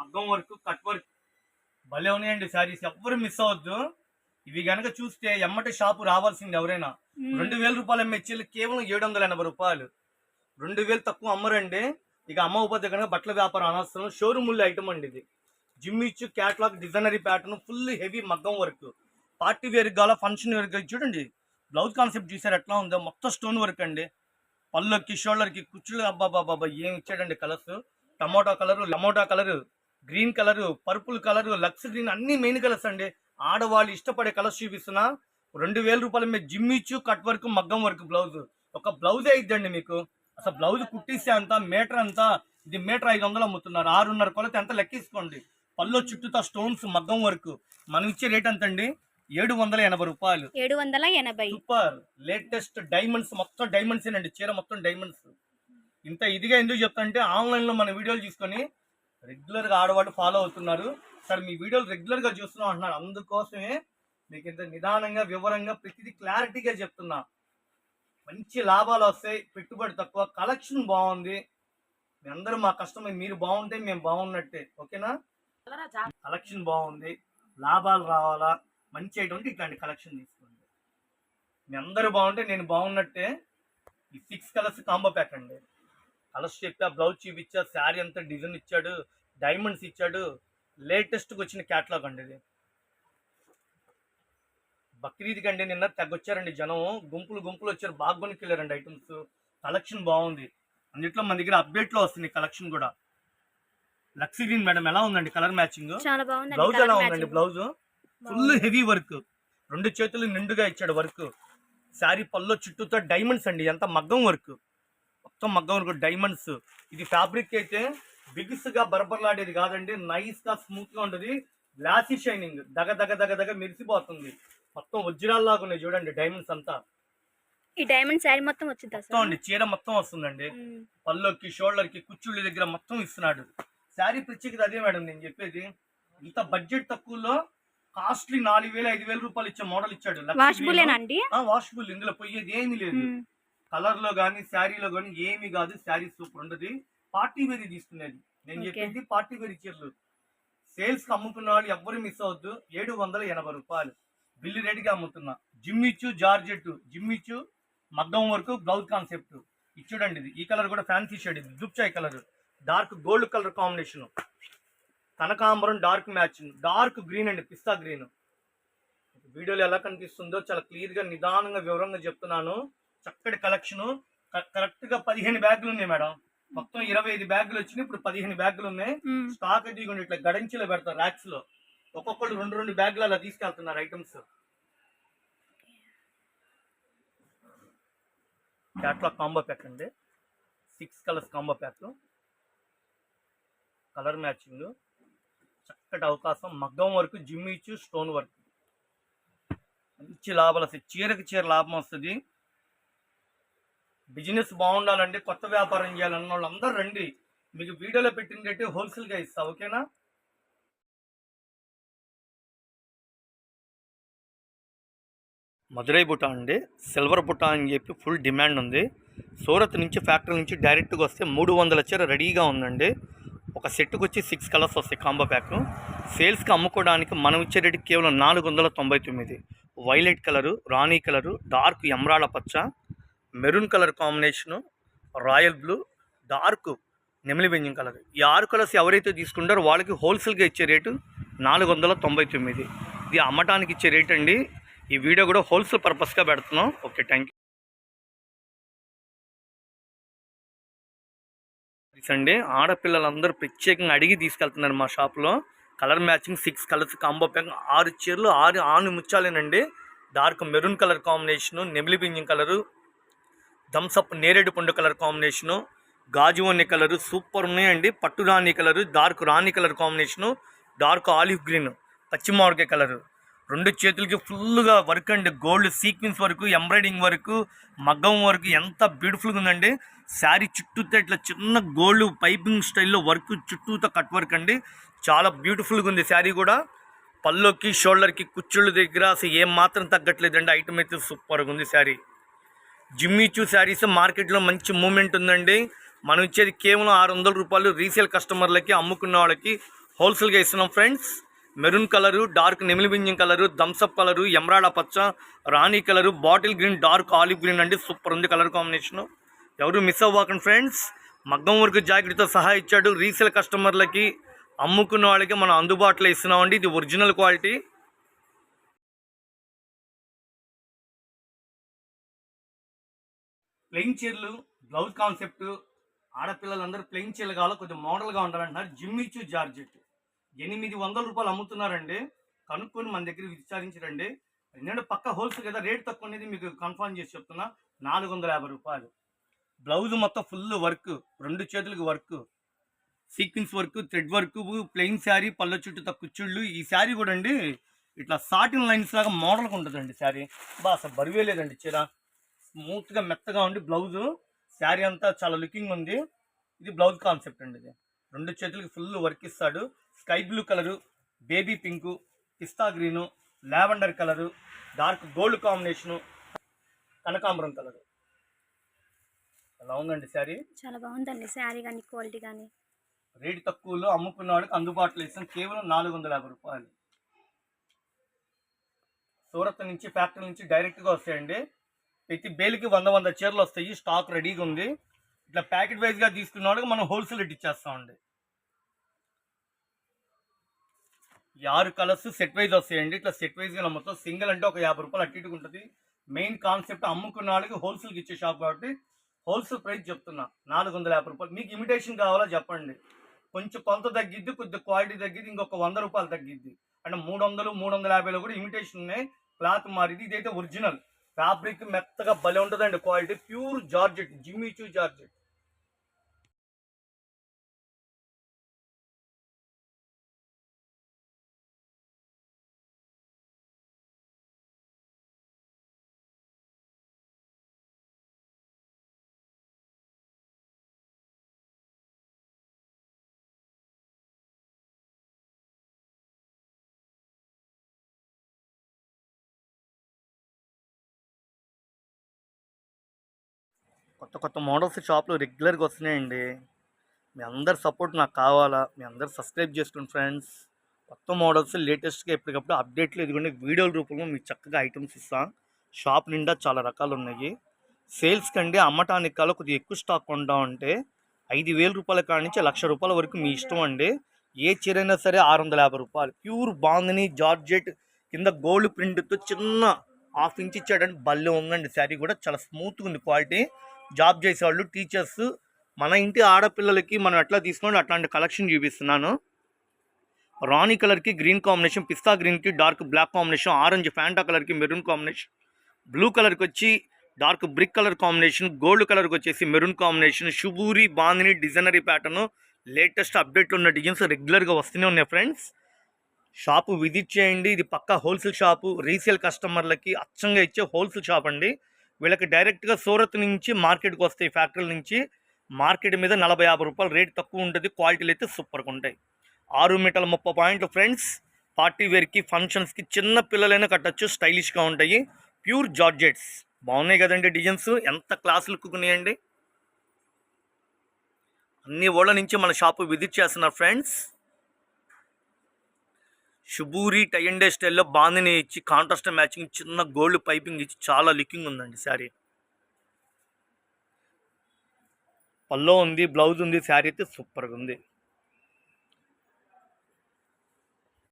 మగ్గం work cut work భలే ఉన్నాయండి శారీస్. ఎవ్వరు మిస్ అవ్వద్దు. ఇవి గనక చూస్తే ఎమ్మటి షాపు రావాల్సింది ఎవరైనా. రెండు వేల రూపాయలు అమ్మే చీరలు కేవలం ఏడు వందల ఎనభై రూపాయలు. రెండు వేలు తక్కువ అమ్మరండి. ఇక అమ్మ ఉపాధి కనుక బట్టల వ్యాపారం అనవసరం. షోరూమ్ ఐటమ్ అండి ఇది. Jimmy Choo catalogue designery pattern full heavy మగ్గం వర్క్. పార్టీ వేర్ గాల ఫంక్షన్ వేర్ చూడండి బ్లౌజ్ కాన్సెప్ట్ చూసారు ఎట్లా ఉందో? మొత్తం స్టోన్ వర్క్ అండి. పళ్ళకి షోల్డర్కి కుచ్చులు అబ్బా బాబా ఏం ఇచ్చాడండి colours tomato colour లమోటా colour green colour purple colour Lux green అన్ని మెయిన్ కలర్స్ అండి. ఆడవాళ్ళు ఇష్టపడే కలర్స్ చూపిస్తున్నా. రెండు వేల రూపాయల మీద జిమ్ ఇచ్చు కట్ వర్క్ మగ్గం వర్క్ బ్లౌజ్. ఒక బ్లౌజే ఇద్దండి మీకు? అసలు బ్లౌజ్ కుట్టిస్తే అంత మీటర్ అంతా ఇది మీటర్ ఐదు వందలు అమ్ముతున్నారు. ఆరున్నర కొలత ఎంత? లెక్కేసుకోండి. పళ్ళు చుట్టూతా స్టోన్స్ మగ్గం వర్క్. మనం ఇచ్చే రేట్ ఎంత అండి ఏడు వందల ఎనభై రూపాయలు. ఏడు వందల ఎనభై. సూపర్. Latest diamonds. మొత్తం డైమండ్స్ అండి చీర మొత్తం డైమండ్స్. ఇంత ఇదిగా ఎందుకు చెప్తా అంటే ఆన్లైన్లో మన వీడియోలు తీసుకొని రెగ్యులర్గా ఆడవాళ్ళు ఫాలో అవుతున్నారు. సార్ మీ వీడియోలు రెగ్యులర్గా చూస్తున్నాం అంటున్నారు. అందుకోసమే మీకు ఇంత నిదానంగా వివరంగా ప్రతిదీ క్లారిటీగా చెప్తున్నా. మంచి లాభాలు వస్తాయి పెట్టుబడి తక్కువ కలెక్షన్ బాగుంది. మీ అందరూ మా కస్టమర్ మీరు బాగుంటే మేము బాగున్నట్టే. ఓకేనా? కలెక్షన్ బాగుంది లాభాలు రావాలా మంచి అటువంటి ఇట్లాంటి కలెక్షన్ తీసుకోండి. మీ అందరూ బాగుంటే నేను బాగున్నట్టే. ఈ సిక్స్ కలర్స్ కాంబో ప్యాక్ అండి. కలర్స్ చెప్పా బ్లౌజ్ చూపించా శారీ అంతా డిజైన్ ఇచ్చాడు. డైమండ్స్ ఇచ్చాడు. లేటెస్ట్గా వచ్చిన క్యాటలాగ్ అండి ఇది. బక్రీద్ కండి నిన్న తగ్గొచ్చారండి జనం. గుంపులు గుంపులు వచ్చారు. బాగా కొనుక్కెళ్ళారండి ఐటమ్స్. కలెక్షన్ బాగుంది. అన్నిట్లో మన దగ్గర అప్డేట్లో వస్తుంది కలెక్షన్ కూడా. లక్సీ గ్రీన్ మేడం ఎలా ఉందండి కలర్ మ్యాచింగ్? బ్లౌజ్ ఎలా. ఉందండి బ్లౌజ్? Full heavy work. రెండు చేతులు నిండుగా ఇచ్చాడు వర్క్. శారీ పల్లో చుట్టూతో డైమండ్స్ అండి. ఎంత మగ్గం వర్క్. మొత్తం మగ్గం వర్క్. డైమండ్స్. ఇది ఫ్యాబ్రిక్ అయితే బిగిస్గా బరబరలాడేది కాదండి నైస్గా స్మూత్గా ఉంటుంది. గ్లాసీ షైనింగ్ దగ దగ దగ దగ మెరిసిపోతుంది. మొత్తం వజ్రాల్లాగా ఉన్నాయి చూడండి డైమండ్స్ అంతా. ఈ డైమండ్ శారీ మొత్తం వచ్చిందా మొత్తం అండి చీర మొత్తం వస్తుందండి. పల్లోకి షోల్డర్కి కుచ్చుళ్ళ దగ్గర మొత్తం ఇస్తున్నాడు. శారీ ప్రత్యేకత అదే మేడం నేను చెప్పేది. ఇంత బడ్జెట్ తక్కువలో కాస్ట్లీ నాలుగు వేల ఐదు వేల రూపాయలు ఇచ్చే మోడల్ ఇచ్చాడు. వాషబుల్ ఇందులో పోయేది ఏమీ లేదు. కలర్లో గానీ శారీలో గానీ ఏమీ కాదు. శారీ సూపర్ ఉండదు. పార్టీ వేర్ తీసుకునేది. నేను. చెప్పింది పార్టీ వేర్ చీరలు సేల్స్కి అమ్ముకున్న వాళ్ళు ఎవ్వరు మిస్ అవద్దు ఏడు వందల ఎనభై రూపాయలు. బిల్లు రేటుగా అమ్ముతున్నా. జిమ్ ఇచ్చు జార్జెట్ జిమ్ ఇచ్చు మగ్గం వరకు బ్లౌజ్ కాన్సెప్ట్ ఇచ్చుడండి ఇది. ఈ కలర్ కూడా ఫ్యాన్సీ షేడ్ ఇది. దుప్చాయ్ colour. Dark gold colour combination. కనకాంబరం డార్క్ మ్యాచింగ్ డార్క్ గ్రీన్ అండి పిస్తా గ్రీన్. వీడియోలో ఎలా కనిపిస్తుందో చాలా క్లియర్గా నిదానంగా వివరంగా చెప్తున్నాను. చక్కటి కలెక్షన్ కరెక్ట్గా పదిహేను బ్యాగులు ఉన్నాయి మేడం. మొత్తం ఇరవై ఐదు బ్యాగులు వచ్చినాయి. ఇప్పుడు పదిహేను బ్యాగులు ఉన్నాయి. స్టాక్ దిగుండి ఇట్లా గడంచిలో పెడతారు ర్యాక్స్లో. ఒక్కొక్కరు రెండు రెండు బ్యాగులు అలా తీసుకెళ్తున్నారు ఐటమ్స్ క్యాట్లాగ్ కాంబో ప్యాక్ అండి. Six colours combo pack colour matching చక్కటి అవకాశం. మగ్గం వరకు జిమ్ ఇచ్చు స్టోన్ వర్క్ మంచి లాభాలు వస్తాయి. చీరకి చీర లాభం వస్తుంది. బిజినెస్ బాగుండాలంటే కొత్త వ్యాపారం చేయాలన్న వాళ్ళందరూ రండి. మీకు వీడియోలో పెట్టిన రేటు హోల్సేల్గా ఇస్తా ఓకేనా? మదురై బుట్ట అండి. సిల్వర్ బుట్ట అని చెప్పి ఫుల్ డిమాండ్ ఉంది. సూరత్ నుంచి ఫ్యాక్టరీ నుంచి డైరెక్ట్గా వస్తే మూడు వందల చీర రెడీగా ఉందండి. ఒక సెట్కి వచ్చి సిక్స్ కలర్స్ వస్తాయి కాంబో ప్యాక్. సేల్స్కి అమ్ముకోవడానికి మనం ఇచ్చే రేటు కేవలం నాలుగు వందల తొంభై తొమ్మిది. వైలెట్ కలరు రాణి కలరు డార్క్ ఎమరాళ్ళ పచ్చ. Maroon colour combination royal blue dark నెమిలి బెంజం కలర్. ఈ ఆరు కలర్స్ ఎవరైతే తీసుకుంటారో వాళ్ళకి హోల్సేల్గా ఇచ్చే రేటు నాలుగు వందల తొంభై తొమ్మిది. ఇది అమ్మటానికి ఇచ్చే రేట్ అండి. ఈ వీడియో కూడా హోల్సేల్ పర్పస్గా పెడుతున్నాం. Okay thank you. అండి ఆడపిల్లలందరూ ప్రత్యేకంగా అడిగి తీసుకెళ్తున్నారు మా షాప్లో. Colour matching six colours combo pack ఆరు చీరలు ఆరు ఆను ముచ్చాలేనండి డార్క్ మెరూన్ కలర్ కాంబినేషను నెమిలి బింజం కలరు థమ్సప్ నేరేడు పండు కలర్ కాంబినేషను గాజువన్ని కలరు సూపర్ ఉన్నాయండి. పట్టు రాణి కలరు డార్క్ రాణి colour combination dark olive green పచ్చి మామిడికాయ కలరు. రెండు చేతులకి ఫుల్గా వర్క్ అండి. గోల్డ్ సీక్వెన్స్ వరకు ఎంబ్రాయిడింగ్ వరకు మగ్గం వరకు ఎంత బ్యూటిఫుల్గా ఉందండి. శారీ చుట్టూతో ఇట్లా చిన్న గోల్డ్ పైపింగ్ స్టైల్లో వర్క్ చుట్టూతో కట్ వర్క్ అండి. చాలా బ్యూటిఫుల్గా ఉంది శారీ కూడా. పల్లోకి షోల్డర్కి కుచ్చుళ్ళ దగ్గర అసలు ఏం మాత్రం తగ్గట్లేదండి. ఐటమ్ అయితే సూపర్గా ఉంది శారీ. జిమ్మిచూ శారీస్ మార్కెట్లో మంచి మూమెంట్ ఉందండి. మనం ఇచ్చేది కేవలం ఆరు వందల రూపాయలు రీసేల్ కస్టమర్లకి అమ్ముకున్న వాళ్ళకి హోల్సేల్గా ఇస్తున్నాం ఫ్రెండ్స్. మెరూన్ కలరు డార్క్ నెమిలి కలరు థమ్సప్ కలరు ఎమరాడ పచ్చ రాణి colour bottle green dark olive green అండి. సూపర్ ఉంది కలర్ కాంబినేషన్. ఎవరు మిస్ అవ్వకండి ఫ్రెండ్స్. మగ్గం వర్క్ జాకెట్తో సహా ఇచ్చాడు. రీసేల్ కస్టమర్లకి అమ్ముకున్న వాళ్ళకి మనం అందుబాటులో ఇస్తున్నామండి. ఇది ఒరిజినల్ క్వాలిటీ. ప్లెయిన్ చీరలు బ్లౌజ్ కాన్సెప్ట్ ఆడపిల్లలందరూ ప్లెయిన్ చీరలు కావాలి? కొంచెం మోడల్గా ఉండాలంటున్నారు. Jimmy Choo georgette. ఎనిమిది వందల రూపాయలు అమ్ముతున్నారండి. కనుక్కొని మన దగ్గర విచారించరండి. ఎందుకంటే పక్క హోల్సేల్ కదా రేట్ తక్కువ అనేది మీకు కన్ఫర్మ్ చేసి చెప్తున్నా. నాలుగు వందల యాభై రూపాయలు. బ్లౌజ్ మొత్తం ఫుల్ వర్క్ రెండు చేతులకు work. Sequence work thread work plain sari పళ్ళ చుట్టూ కుచ్చుళ్ళు. ఈ శారీ కూడా అండి ఇట్లా సాటిన్ లైన్స్ లాగా మోడల్గా ఉంటుందండి శారీ. బా అసలు బరువే లేదండి చీర. స్మూత్గా మెత్తగా ఉండి బ్లౌజ్ శారీ అంతా చాలా లుకింగ్ ఉంది. ఇది బ్లౌజ్ కాన్సెప్ట్ అండి ఇది. రెండు చేతులకి ఫుల్ వర్క్ ఇస్తాడు. Sky blue colour baby pink పిస్తా green lavender colour dark gold combination కనకాంబరం కలరు. అలా ఉందండి శారీ? చాలా బాగుందండి శారీ కానీ క్వాలిటీ కానీ రేటు తక్కువలో అమ్ముకున్న వాడికి అందుబాటులో ఇస్తాం. కేవలం నాలుగు వందల యాభై రూపాయలు. సూరత్ నుంచి ఫ్యాక్టరీ నుంచి డైరెక్ట్గా వస్తాయండి. ప్రతి బేలికి వంద వంద చీరలు వస్తాయి స్టాక్ రెడీగా ఉంది. ఇట్లా ప్యాకెట్ వైజ్గా తీసుకున్న వాళ్ళకి మనం హోల్సేల్ రేట్ ఇచ్చేస్తామండి ఈ ఆరు కలర్స్ సెట్ వైజ్ వస్తాయండి. ఇట్లా సెట్ వైజ్గా మొత్తం సింగిల్ అంటే ఒక యాభై రూపాయలు అట్టి ఇటుకు ఉంటుంది. మెయిన్ కాన్సెప్ట్ అమ్ముకున్న వాళ్ళకి హోల్సేల్కి ఇచ్చే షాప్ కాబట్టి హోల్సేల్ ప్రైస్ చెప్తున్నా. నాలుగు వందల యాభై రూపాయలు. మీకు ఇమిటేషన్ కావాలా చెప్పండి. కొంచెం కొంత తగ్గిద్ది కొద్దిగా క్వాలిటీ తగ్గిద్ది ఇంకొక వంద రూపాయలు తగ్గిద్ది. అంటే మూడు వందలు మూడు వందల యాభైలో కూడా ఇమిటేషన్ ఉన్నాయి. క్లాత్ మారిది. ఇదైతే ఒరిజినల్ ఫ్యాబ్రిక్ మెత్తగా భలే ఉంటుందండి quality. Pure georgette Jimmy Choo georgette. కొత్త కొత్త మోడల్స్ షాప్లో రెగ్యులర్గా వస్తున్నాయండి. మీ అందరి సపోర్ట్ నాకు కావాలా? మీ అందరు సబ్స్క్రైబ్ చేసుకోండి ఫ్రెండ్స్. కొత్త మోడల్స్ లేటెస్ట్గా ఎప్పటికప్పుడు అప్డేట్లు ఎదుగుండే వీడియోల రూపంలో మీకు చక్కగా ఐటమ్స్ ఇస్తాం. షాప్ నిండా చాలా రకాలు ఉన్నాయి. సేల్స్ కంటే అమ్మటానికి కాలో కొద్దిగా ఎక్కువ స్టాక్ కొంటా ఉంటే ఐదు వేల రూపాయల కాడి నుంచి లక్ష రూపాయల వరకు మీ ఇష్టం అండి. ఏ చీర అయినా సరే ఆరు వందల యాభై రూపాయలు. ప్యూర్ బాందని జార్జెట్ కింద గోల్డ్ ప్రింట్తో చిన్న హాఫ్ ఇంచ్ ఇచ్చాడని భలే ఉందండి శారీ కూడా చాలా స్మూత్గా ఉంది క్వాలిటీ. జాబ్ చేసేవాళ్ళు టీచర్స్ మన ఇంటి ఆడపిల్లలకి మనం ఎట్లా తీసుకోండి అట్లాంటి కలెక్షన్ చూపిస్తున్నాను. రాణి కలర్కి గ్రీన్ కాంబినేషన్ పిస్తా గ్రీన్కి dark black combination orange Fanta కలర్కి మెరూన్ కాంబినేషన్ బ్లూ కలర్కి వచ్చి dark brick colour combination gold కలర్కి వచ్చేసి maroon combination shibori bandhani designery pattern latest అప్డేట్లు ఉన్న డిజైన్స్ రెగ్యులర్గా వస్తూనే ఉన్నాయి ఫ్రెండ్స్. షాపు విజిట్ చేయండి. ఇది పక్కా హోల్సేల్ షాపు. రీసేల్ కస్టమర్లకి అచ్చంగా ఇచ్చే హోల్సేల్ షాప్ అండి. వీళ్ళకి డైరెక్ట్గా సూరత్ నుంచి మార్కెట్కి వస్తాయి ఫ్యాక్టరీల నుంచి. మార్కెట్ మీద నలభై యాభై రూపాయలు రేట్ తక్కువ ఉంటుంది. క్వాలిటీలు అయితే సూపర్గా ఉంటాయి. ఆరు మీటర్ల ముప్పై పాయింట్లు ఫ్రెండ్స్. పార్టీ వేర్కి ఫంక్షన్స్కి చిన్న పిల్లలైనా కట్టచ్చు. స్టైలిష్గా ఉంటాయి. Pure georgettes. బాగున్నాయి కదండి డిజైన్స్. ఎంత క్లాస్ లుక్ అన్ని ఓళ్ళ నుంచి మన షాపు విజిట్ చేస్తున్నారు ఫ్రెండ్స్. షుబూరి టైండే స్టైల్లో బాందిని ఇచ్చి కాంట్రాస్ట్ మ్యాచింగ్ చిన్న గోల్డ్ పైపింగ్ ఇచ్చి చాలా లుకింగ్ ఉందండి శారీ. పల్లో ఉంది బ్లౌజ్ ఉంది శారీ అయితే సూపర్గా ఉంది.